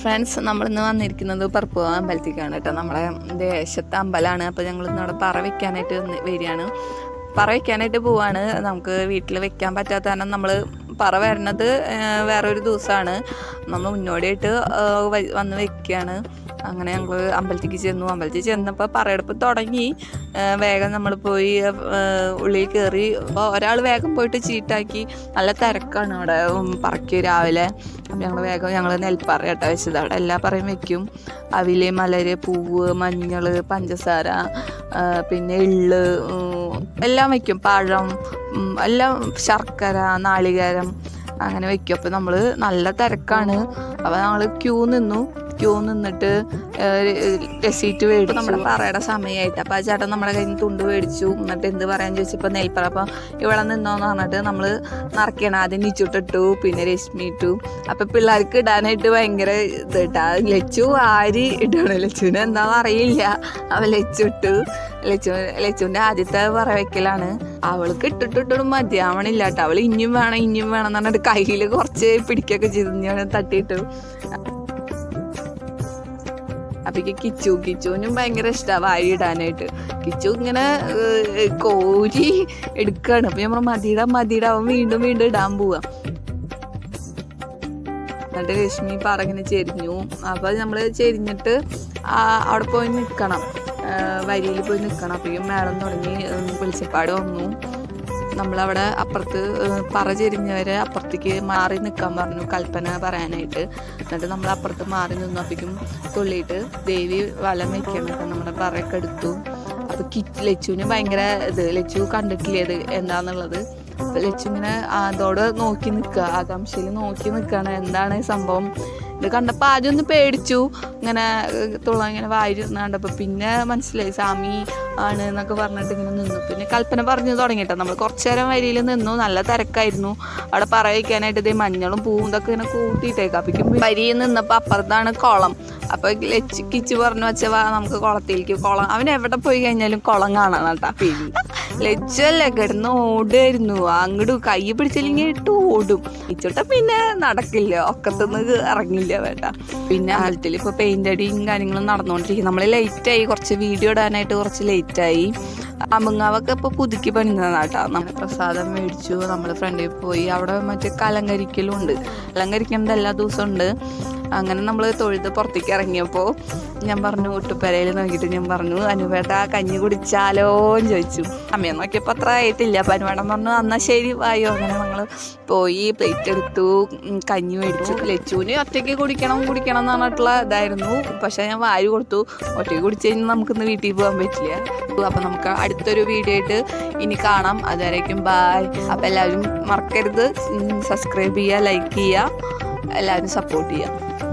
Friends നമ്മളിന്ന് വന്നിരിക്കുന്നത് പറപ്പുവ അമ്പലത്തേക്കാണ് കേട്ടോ. നമ്മുടെ ദേശത്തെ അമ്പലമാണ് അപ്പോൾ ഞങ്ങൾ ഇന്ന് അവിടെ പറ വെക്കാനായിട്ട് വരികയാണ്. പറ വെക്കാനായിട്ട് പോവാണ്. നമുക്ക് വീട്ടിൽ വെക്കാൻ പറ്റാത്ത കാരണം നമ്മൾ പറ വരണത് വേറൊരു ദിവസമാണ്. നമ്മൾ മുന്നോടിയായിട്ട് വന്ന് വെക്കുകയാണ്. അങ്ങനെ ഞങ്ങൾ അമ്പലത്തേക്ക് ചെന്നു. അമ്പലത്തിൽ ചെന്നപ്പോൾ പറയെടുപ്പ് തുടങ്ങി. വേഗം നമ്മൾ പോയി ഉള്ളിൽ കയറി ഒരാൾ വേഗം പോയിട്ട് ചീട്ടാക്കി. നല്ല തിരക്കാണ് അവിടെ പറക്കി രാവിലെ. അപ്പം ഞങ്ങൾ വേഗം ഞങ്ങൾ നെൽപ്പറ കേട്ടോ വെച്ചത്. അവിടെ എല്ലാ പറയും വെക്കും. അവിൽ മലര് പൂവ് മഞ്ഞൾ പഞ്ചസാര പിന്നെ എള്ള് എല്ലാം വെക്കും. പഴം എല്ലാം ശർക്കര നാളികേരം അങ്ങനെ വെക്കും. അപ്പം നമ്മൾ നല്ല തിരക്കാണ്. അപ്പം ഞങ്ങൾ ക്യൂ നിന്നു. ക്യൂ നിന്നിട്ട് രസീറ്റ് മേടിച്ചു. നമ്മുടെ പറയുടെ സമയമായിട്ട് അപ്പോൾ ആ ചേട്ടൻ നമ്മുടെ കയ്യിൽ നിന്ന് തുണ്ട് മേടിച്ചു. എന്നിട്ട് എന്ത് പറയാൻ ചോദിച്ചപ്പോൾ നെൽപ്പറ. അപ്പോൾ ഇവിടെ നിന്നോന്ന് പറഞ്ഞിട്ട് നമ്മൾ നിറയ്ക്കണം ആദ്യം നിച്ചുട്ടിട്ടു പിന്നെ രശ്മി ഇട്ടു. അപ്പം പിള്ളേർക്ക് ഇടാനായിട്ട് ഭയങ്കര ഇത് ഇട്ടാ. ലച്ചു ആരി ഇടണം ലച്ചുവിന് എന്താണെന്ന് അറിയില്ല. അവ ലച്ചു ഇട്ടു. ലച്ചു ലച്ചുവിന്റെ ആദ്യത്തെ പറ വെക്കലാണ്. അവൾക്ക് ഇട്ടിട്ടിട്ടും മതിയാവണില്ല കേട്ടോ അവൾ ഇനിയും വേണം ഇനിയും വേണം എന്ന് പറഞ്ഞിട്ട് കയ്യിൽ കുറച്ച് പിടിക്കുകയൊക്കെ ചെയ്തു ഞാൻ തട്ടിയിട്ടു. അപ്പൊക്ക് കിച്ചു കിച്ചുവിനും ഭയങ്കര ഇഷ്ടമാണ് വാരി ഇടാനായിട്ട്. കിച്ചു ഇങ്ങനെ കോരി എടുക്കാണ്. അപ്പൊ നമ്മൾ മതിയിട മതിയിട അവൻ വീണ്ടും വീണ്ടും ഇടാൻ പോവാ. എന്നിട്ട് രശ്മി പറങ്ങനെ ചെരിഞ്ഞു. അപ്പൊ നമ്മൾ ചെരിഞ്ഞിട്ട് അവിടെ പോയി നിൽക്കണം വരിയിൽ പോയി നിൽക്കണം അപ്പോഴും മേളം തുടങ്ങി വെളിച്ചപ്പാട് വന്നു. നമ്മളവിടെ അപ്പുറത്ത് പറ ചെരിഞ്ഞവരെ അപ്പുറത്തേക്ക് മാറി നിൽക്കാൻ പറഞ്ഞു കൽപ്പന പറയാനായിട്ട്. എന്നിട്ട് നമ്മൾ അപ്പുറത്ത് മാറി നിന്നപ്പോഴേക്കും തുള്ളിയിട്ട് ദേവി വലം അപ്പം നമ്മുടെ പറയൊക്കെ എടുത്തു. അപ്പം കിറ്റ് ലച്ചുവിന് ഭയങ്കര ഇത് ലച്ചു കണ്ടിട്ടില്ലേ ഇത് എന്താന്നുള്ളത്? ലച്ചു ഇങ്ങനെ അതോടെ നോക്കി നിൽക്കുക ആകാംക്ഷയിൽ നോക്കി നിൽക്കുകയാണ് എന്താണ് സംഭവം? ഇത് കണ്ടപ്പോൾ ആദ്യം ഒന്ന് പേടിച്ചു. ഇങ്ങനെ തുള ഇങ്ങനെ വായിരുന്ന കണ്ടപ്പോൾ പിന്നെ മനസ്സിലായി സ്വാമി ആണ് എന്നൊക്കെ പറഞ്ഞിട്ട് ഇങ്ങനെ നിന്നു. പിന്നെ കൽപ്പന പറഞ്ഞു തുടങ്ങിട്ടോ നമ്മൾ കുറച്ചു നേരം വരിയിൽ നിന്നു. നല്ല തിരക്കായിരുന്നു. അവിടെ പറ വയ്ക്കാനായിട്ട് ഇതേ മഞ്ഞളും പൂവും ഇതൊക്കെ ഇങ്ങനെ കൂട്ടിയിട്ടേക്കാം. അപ്പോഴേക്കും വരിയിൽ നിന്നപ്പോൾ അപ്പുറത്താണ് കുളം. അപ്പോൾ ലച്ച് കിച്ച് പറഞ്ഞു വെച്ചാൽ നമുക്ക് കുളത്തിലേക്ക് കുളം. അവൻ എവിടെ പോയി കഴിഞ്ഞാലും കുളം കാണാൻ കേട്ടാ പിന്നെ ലച്ചല്ലേ കിടന്ന് ഓടുമായിരുന്നു അങ്ങോട്ട് കൈ പിടിച്ചില്ലെങ്കിൽ ഇട്ട് ഓടും. ഇച്ചോട്ട പിന്നെ നടക്കില്ല. ഒക്കത്തുനിന്ന് ഇറങ്ങില്ല വേണ്ട പിന്നെ ആലത്തിൽ ഇപ്പോൾ പെയിന്റ് അടിയും കാര്യങ്ങളും നടന്നുകൊണ്ടിരിക്കും നമ്മൾ ലേറ്റായി കുറച്ച് വീഡിയോ ഇടാനായിട്ട് കുറച്ച് ലേറ്റായി അമുങ്ങാവൊക്കെ ഇപ്പോൾ പുതുക്കി പണിഞ്ഞതാട്ടാ നമ്മൾ പ്രസാദം മേടിച്ചു നമ്മൾ ഫ്രണ്ടിൽ പോയി അവിടെ മറ്റേ കലങ്കരിക്കലും ഉണ്ട്. കലങ്കരിക്കേണ്ടത് എല്ലാ ദിവസവും ഉണ്ട്. അങ്ങനെ നമ്മൾ തൊഴുത് പുറത്തേക്ക് ഇറങ്ങിയപ്പോൾ ഞാൻ പറഞ്ഞു ഒട്ടുപെരയിൽ നോക്കിയിട്ട് ഞാൻ പറഞ്ഞു അനുവേട്ട കഞ്ഞി കുടിച്ചാലോ? എന്ന് ചോദിച്ചു. അമ്മയെ നോക്കിയപ്പോൾ അത്ര ആയിട്ടില്ല. അപ്പം അനുപേടം പറഞ്ഞു എന്നാൽ ശരി വായോ. അങ്ങനെ ഞങ്ങൾ പോയി പ്ലേറ്റ് എടുത്തു കഞ്ഞി മേടിച്ചു. ലച്ചുവിന് ഒറ്റയ്ക്ക് കുടിക്കണം കുടിക്കണം എന്ന് പറഞ്ഞിട്ടുള്ള ഇതായിരുന്നു. പക്ഷേ ഞാൻ വാരി കൊടുത്തു. ഒറ്റയ്ക്ക് കുടിച്ചു കഴിഞ്ഞാൽ നമുക്കിന്ന് വീട്ടിൽ പോകാൻ പറ്റില്ല. അപ്പം നമുക്ക് അടുത്തൊരു വീഡിയോ ആയിട്ട് ഇനി കാണാം. അതുവരേക്കും ബായ് അപ്പം എല്ലാവരും മറക്കരുത്. സബ്സ്ക്രൈബ് ചെയ്യുക ലൈക്ക് ചെയ്യുക. എല്ലാവരും സപ്പോർട്ട് ചെയ്യുക.